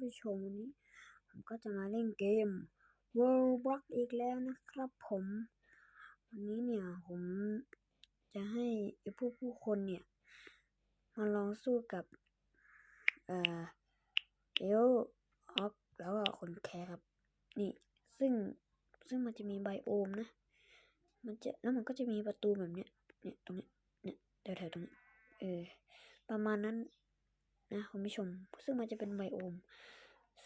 ผู้ชมวันนี้ ผมก็จะมาเล่นเกม World Block อีกแล้วนะครับผม วันนี้เนี่ยผมจะให้ไอ้พวกผู้คนเนี่ย มาลองสู้กับ เอ่อเอลออกแล้วก็คนแคร์ครับ นี่ซึ่งซึ่งมันจะมีไบโอมนะ มันจะแล้วมันก็จะมีประตูแบบเนี้ยเนี่ยตรงเนี้ยเนี่ยแถวๆตรงนี้เออประมาณนั้น นะคุณผู้ชม ซึ่งมันจะเป็นไบโอม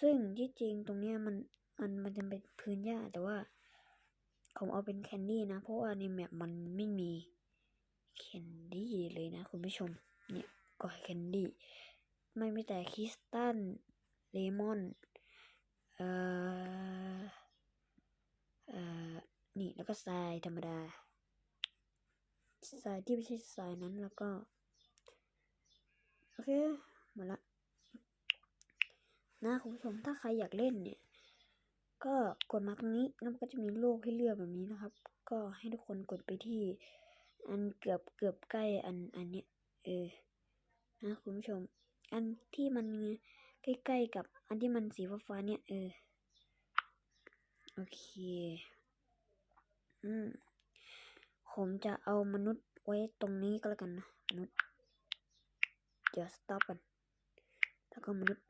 ซึ่งที่จริงตรงเนี้ยมันมันมันจะเป็นพื้นหญ้าแต่ว่า ผมเอาเป็นแคนดี้นะ เพราะว่าในแมปมันไม่มีแคนดี้เลยนะคุณผู้ชม เนี่ยก็แคนดี้ไม่มีแต่คริสตัลเลมอนเอ่อเอ่อนี่แล้วก็ทรายธรรมดาทรายที่ไม่ใช่ทรายนั้นแล้วก็ โอเค มาละนะคุณผู้ชมถ้าใครอยากเล่นเนี่ย ก็กดมาตรงนี้แล้วมันก็จะมีโลกให้เลือกแบบนี้นะครับ ก็ให้ทุกคนกดไปที่ อันเกือบเกือบใกล้อันอันเนี้ยเออนะคุณผู้ชม อันที่มันใกล้ๆกับอันที่มันสีฟ้าๆเนี่ยเออโอเค อืม ผมจะเอามนุษย์ไว้ตรงนี้ก็แล้วกันนะ มนุษย์ เดี๋ยวสต็อปกัน แล้วก็มนุษย์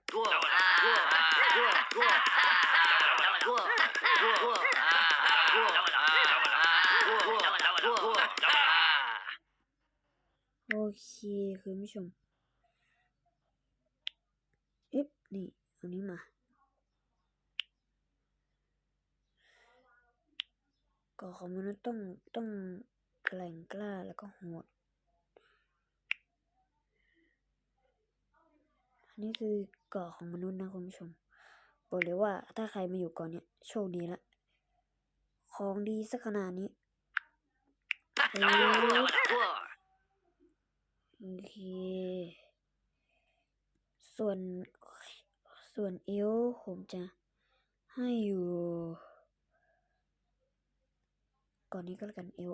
โอเคคุณผู้ชมเอ๊ะนี่เอานี้มาก่อของมนุษย์ต้องต้องแกร่งกล้าแล้วก็โหด อันนี้คือเกาะของมนุษย์นะคุณผู้ชม บอกเลยว่าถ้าใครมาอยู่เก่อนเนี่ยโชคดีละ ของดีสักขนาดนี้โอเค ส่วน ส่วนเอวผมจะให้อยู่ ก่อนนี้ก็แล้วกันเอว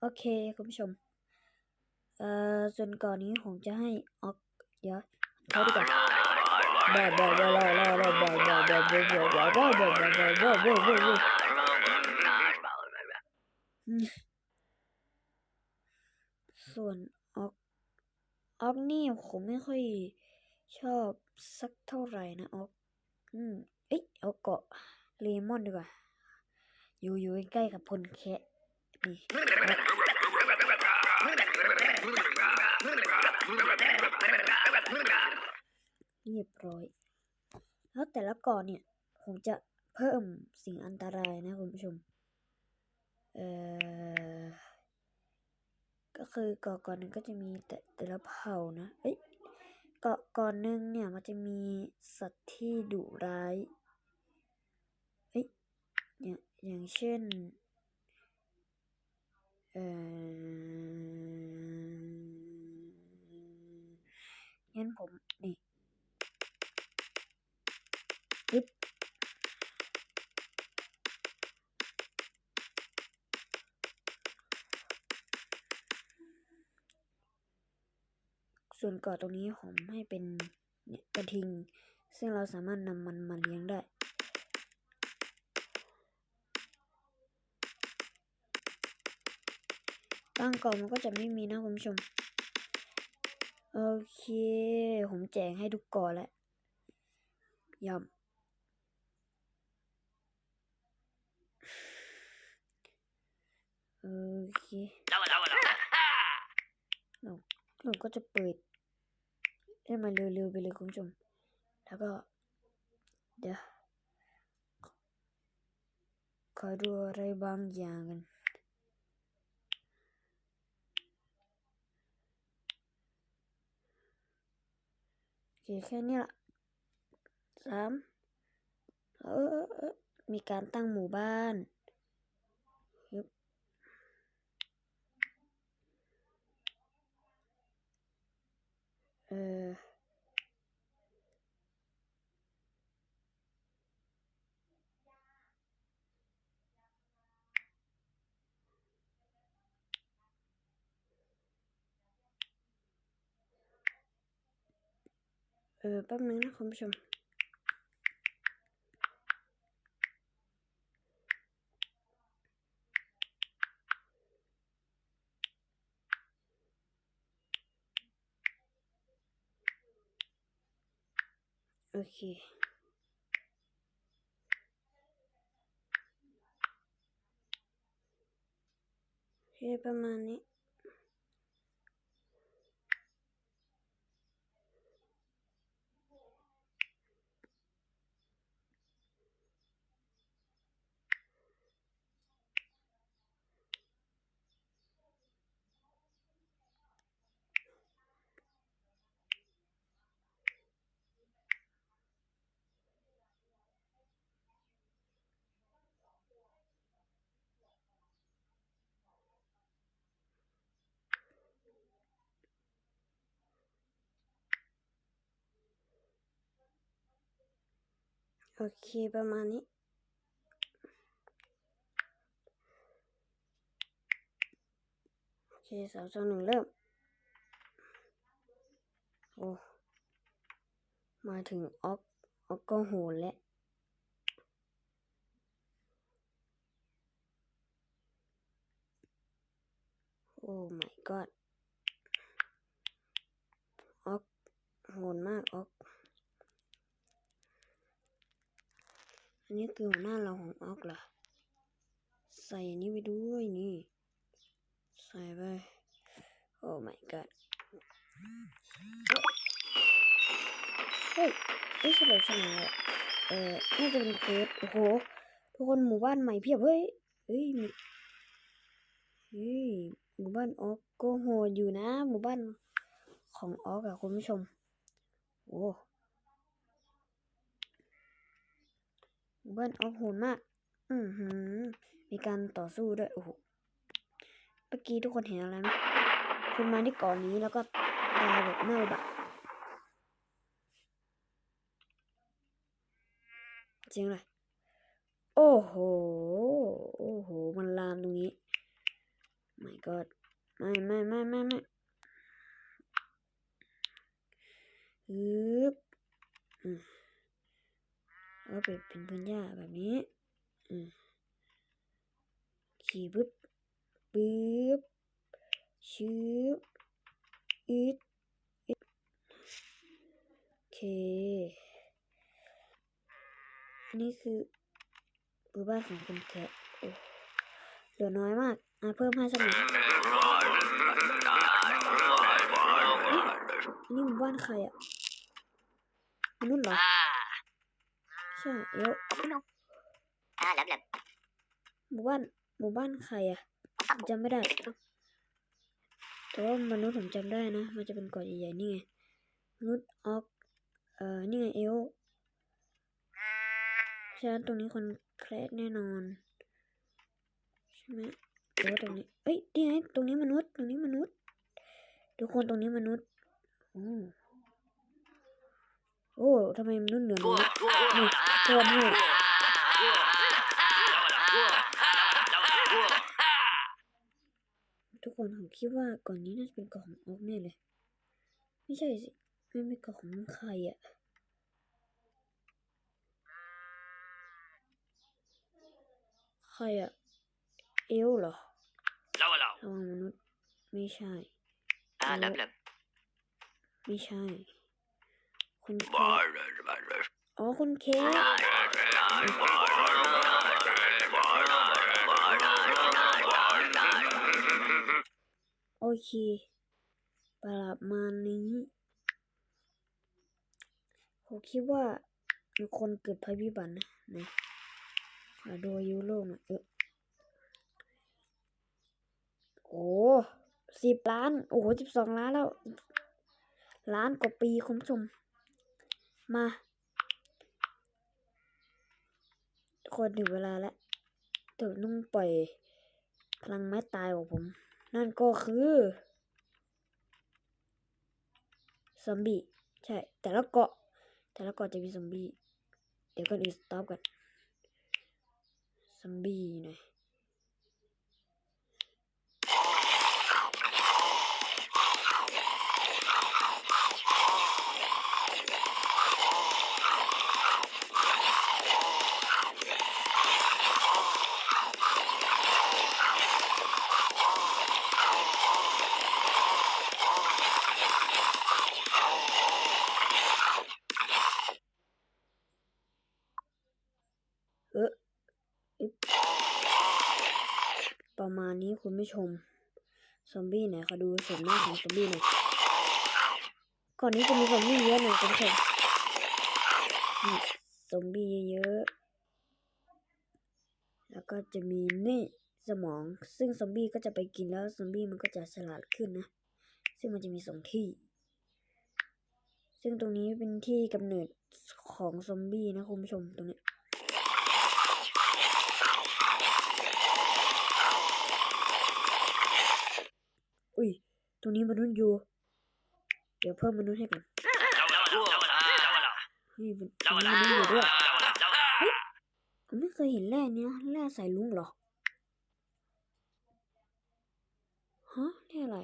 โอเค คุณผู้ชม เอ่อ ส่วนก่อนนี้ผมจะให้ออก เดี๋ยวเขาดีกว่าบายบายบายบายบายบายบายบายบายบายบายบายบายบายบายบายบายบายอืมส่วนออกออกนี่ผมไม่ค่อยชอบ สักเท่าไหร่นะออกอืมเอ้ยเอาเกาะเลมอนดีกว่า อยู่อยู่ใกล้กับพลแคะนี่เรียบร้อย แล้วแต่ละก่อนเนี่ย ผมจะเพิ่มสิ่งอันตรายนะคุณผู้ชม เอ่อ ก็คือเกาะก่อนหนึ่งก็จะมีแต่แต่ละเผ่านะ เอ้ย เกาะก่อนหนึ่งเนี่ยมันจะมีสัตว์ที่ดุร้ายเอ้ยอย่างอย่างเช่น เอ่องั้นผม ส่วนเกาะตรงนี้ผมให้เป็นเนี่ยกระทิง ซึ่งเราสามารถนำมันมาเลี้ยงได้ บางเกาะมันก็จะไม่มีนะคุณผู้ชม โอเค ผมแจกให้ทุกเกาะแล้วยอมโอเคเราเราก็จะเปิด ให้มันเร็วๆไปเลยคุณผู้ชม แล้วก็ เดี๋ยวขอดูอะไรบางอย่างกันโอเคแค่นี้ละสามเออเออเออมีการตั้งหมู่บ้าน Äh. Äh, komm schon. แป๊บนึ โอเคประมาณนี้โอเคประมาณนี้ โอเคสามสองหนึ่งเริ่ม โอ้ มาถึงออกออกก็โหนแล้วโอ้ my god ออกโหนมากออก อันนี้คือหัวหน้าเราของออกเหรอใส่อันนี้ไปด้วยนี่ ใส่ไป โอ้ my god เฮ้ยเฮ้ยสลบสนานเลยเออน่าจะเป็นเคสโอ้โห ทุกคนหมู่บ้านใหม่เพียบเฮ้ย เฮ้ยเฮ้ย หมู่บ้านออกก็โหดอยู่นะ หมู่บ้านของออกอะคุณผู้ชม โอ้ หมู่บ้านออกโหดมาก อือหือ มีการต่อสู้ด้วย โอ้โห เมื่อกี้ทุกคนเห็นอะไรไหมคุณมาที่เก่อนนี้แล้วก็ตายแบบหน้าบักจริงเลย โอ้โห โอ้โห มันลามตรงนี้ my god ไม่ไม่ไม่ไม่ไม่ฮึบอืม แล้วก็เป็นเป็นพื้นหญ้าแบบนี้อืมขี่ปึ๊บปึ๊บชืบอึดอึดโอเค อันนี้คือบูบ้านของคุณแคทโอ้เหลือน้อยมากอะเพิ่มให้สักหน่อยอันนี้หมู่บ้านใครอะมนุษย์เหรอ ใช่เอว À, lầm lầm. หมู่บ้านหมู่บ้านใครอะผมจำไม่ได้ แต่ว่ามนุษย์ผมจำได้นะ มันจะเป็นเกาะใหญ่ๆนี่ไง มนุษย์ออกเอ่อ นี่ไงเอลฉะนั้นตรงนี้คนแครสแน่นอน ใช่ไหมหรือว่าตรงนี้ เอ้ยนี่ไงตรงนี้มนุษย์ ตรงนี้มนุษย์ ทุกคนตรงนี้มนุษย์ โอ้ โอ้ทำไมมนุษย์เหนือน้อยนี่โทษให้ทุกคนผมคิดว่าก่อนนี้น่าจะเป็นเกาะของออกแน่เลย ไม่ใช่สิไม่เป็นเกาะของใครอะใครอะเอลเหรอระหว่างมนุษย์ไม่ใช่ À, lầm lầm. ไม่ใช่ คนเคอ๋อคนเคโอเค ประมาณนี้ ผมคิดว่ามีคนเกิดภัยพิบัตินะไหนขอดูยุโลกหน่อยเออโอ้สิบล้าน โอ้โหสิบสองล้านแล้ว ล้านกว่าปีคุณผู้ชม มาคนถึงเวลาแล้วเดี๋ยวต้องปล่อยพลังไม้ตายของผม นั่นก็คือซอมบี้ใช่ แต่ละเกาะ แต่ละเกาะจะมีซอมบี้ เดี๋ยวก่อนอื่นสต็อปกันซอมบี้อยู่ไหน ประมาณนี้คุณผู้ชม ซอมบี้ไหนขอดูชมหน้าของซอมบี้หน่อยก่อนนี้จะมีซอมบี้เยอะหน่อยคุณผู้ชมซอมบี้เยอะๆแล้วก็จะมีนี่สมอง ซึ่งซอมบี้ก็จะไปกินแล้วซอมบี้มันก็จะฉลาดขึ้นนะ ซึ่งมันจะมีสองที่ ซึ่งตรงนี้เป็นที่กำเนิดของซอมบี้นะคุณผู้ชมตรงนี้ อุ้ย ตรงนี้มนุษย์อยู่ เดี๋ยวเพิ่มมนุษย์ให้ก่อนเฮ้ยมันตรงนี้มนุษย์อยู่ด้วยเฮ้ยผมไม่เคยเห็นแร่เนี้ยแร่ใส่ลุงเหรอฮะแร่อะไร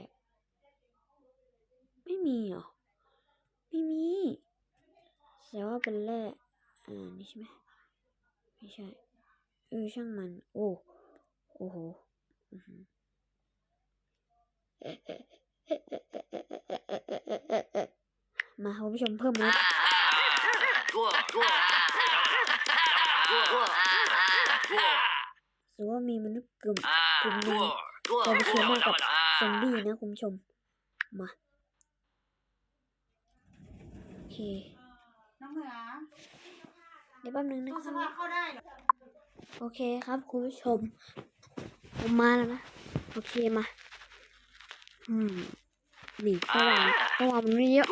ไม่มีเหรอไม่มีแสดงว่าเป็นแร่อ่านี่ใช่ไหมไม่ใช่เออช่างมัน โอ้โอ้โห มาคุณผู้ชมเพิ่มมนุษย์หรือว่ามีมนุษย์กลุ่มกลุ่มนึงจะไปเชียร์มากับซอมบี้นะคุณผู้ชม มาโอเคน้ำเหนือเดี๋ยวแป๊บนึงนะครับโอเคครับคุณผู้ชม ผมมาแล้วนะ โอเคมา อืมนี่เมื่อวานเมื่อวานมันไม่เยอะ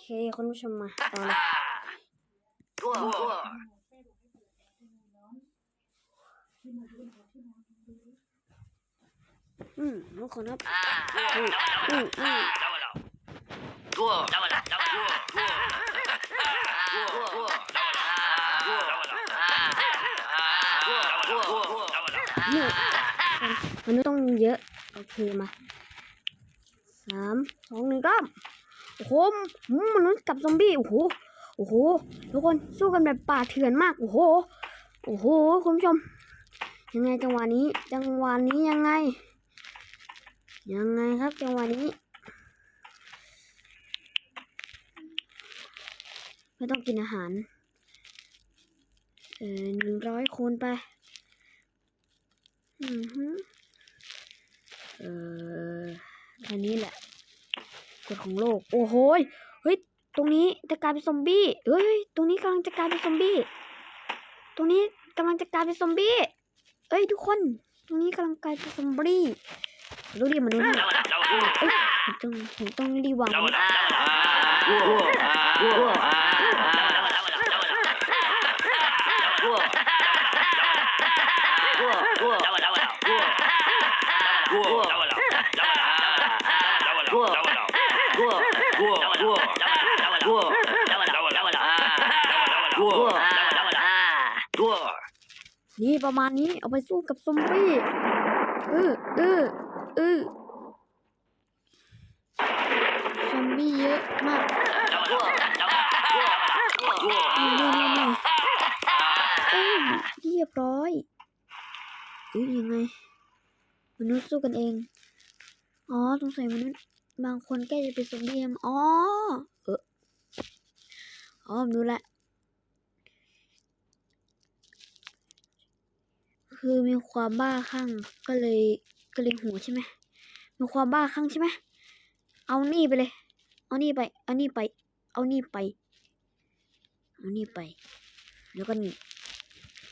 เคคุณผู้ชมมาต่อเลยอืมทุกคนครับอืมอืมอืมเนี่ยมันไม่ต้องเยอะ โอเคมาสามสองหนึ่งเริ่ม โอ้โหมนุษย์กับซอมบี้ โอ้โห โอ้โห ทุกคนสู้กันแบบป่าเถื่อนมาก โอ้โห โอ้โห คุณผู้ชม ยังไงจังหวะนี้ จังหวะนี้ยังไง ยังไงครับจังหวะนี้ ไม่ต้องกินอาหาร เออหนึ่งร้อยคูณไป อือฮึเออแค่นี้แหละ กฎของโลก โอ้โหเฮ้ย ตรงนี้จะกลายเป็นซอมบี้เฮ้ย ตรงนี้กำลังจะกลายเป็นซอมบี้ ตรงนี้กำลังจะกลายเป็นซอมบี้ เอ้ยทุกคน ตรงนี้กำลังกลายเป็นซอมบี้รู้ดิมันดูนี่เอ้ยผมต้องผมต้องรีวาง นี่ประมาณนี้เอาไปสู้กับซอมบี้เออเออเออซอมบี้เยอะมากนี่นี่นี่เอ้ยเรียบร้อยเอ้ยยังไง มนุษย์สู้กันเอง อ๋อสงสัยมนุษย์ บางคนแก้จะเป็นซอมบี้อ๋อ เอออ๋อผมรู้ละ คือมีความบ้าคลั่งก็เลยก็เลยหัวใช่ไหม มีความบ้าคลั่งใช่ไหม เอานี่ไปเลย เอานี่ไป เอานี่ไป เอานี่ไป เอานี่ไป แล้วก็นี่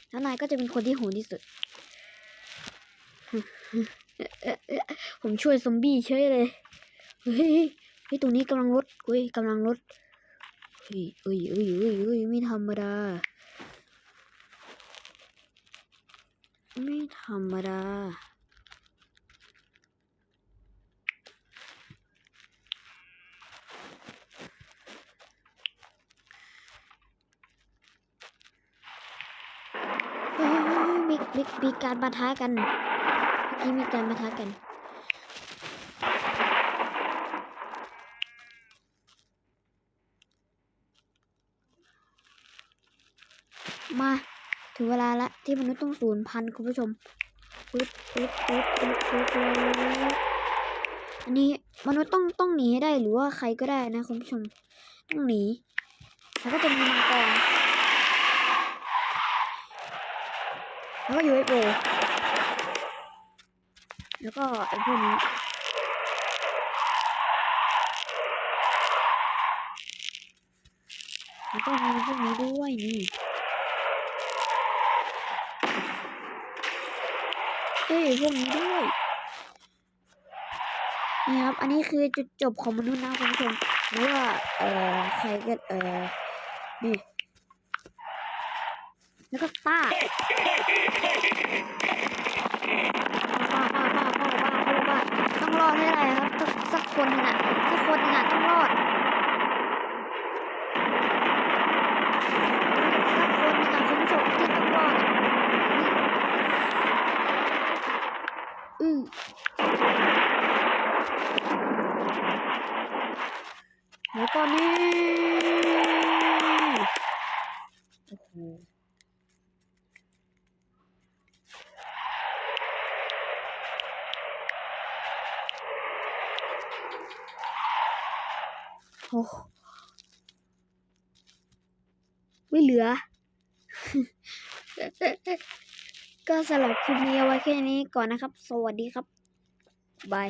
แล้วนายก็จะเป็นคนที่โหดที่สุด ผมช่วยซอมบี้เฉยเลย เฮ้ยเฮ้ยตรงนี้กำลังลดเฮ้ยกำลังลดเฮ้ยเอ้ยเอ้ยเอ้ยเอ้ยไม่ธรรมดา ไม่ธรรมดาเฮ้ยมีมีมีการปะทะกันเมื่อกี้มีการปะทะกัน มา ถึง เวลาละที่มนุษย์ต้องสูญพันธุ์คุณผู้ชมปึ๊บปึ๊บปึ๊บปึ๊บปึ๊บอันนี้มนุษย์ต้องต้องหนีได้หรือว่าใครก็ได้นะคุณผู้ชมต้องหนีแล้วก็จะมีมังกรแล้วก็ยูเอฟโอแล้วก็ไอ้พวกนี้แล้วก็มีพวกนี้ด้วยนี่ เอ้ยพวกนี้ด้วยนี่ครับ อันนี้คือจุดจบของมนุษย์นะคุณผู้ชมหรือว่าเอ่อใครก็เอ่อนี่แล้วก็ป้าป้าป้าป้าป้าป้าป้าป้าต้องรอดให้ได้ครับสักคนน่ะสักคนน่ะต้องรอดสักคนน่ะคุณผู้ชมที่ต้องรอดอะอือ แล้วก็นี่โอ้โหโอ้ไม่เหลือ ก็สำหรับคลิปนี้เอาไว้แค่นี้ก่อนนะครับ สวัสดีครับ บาย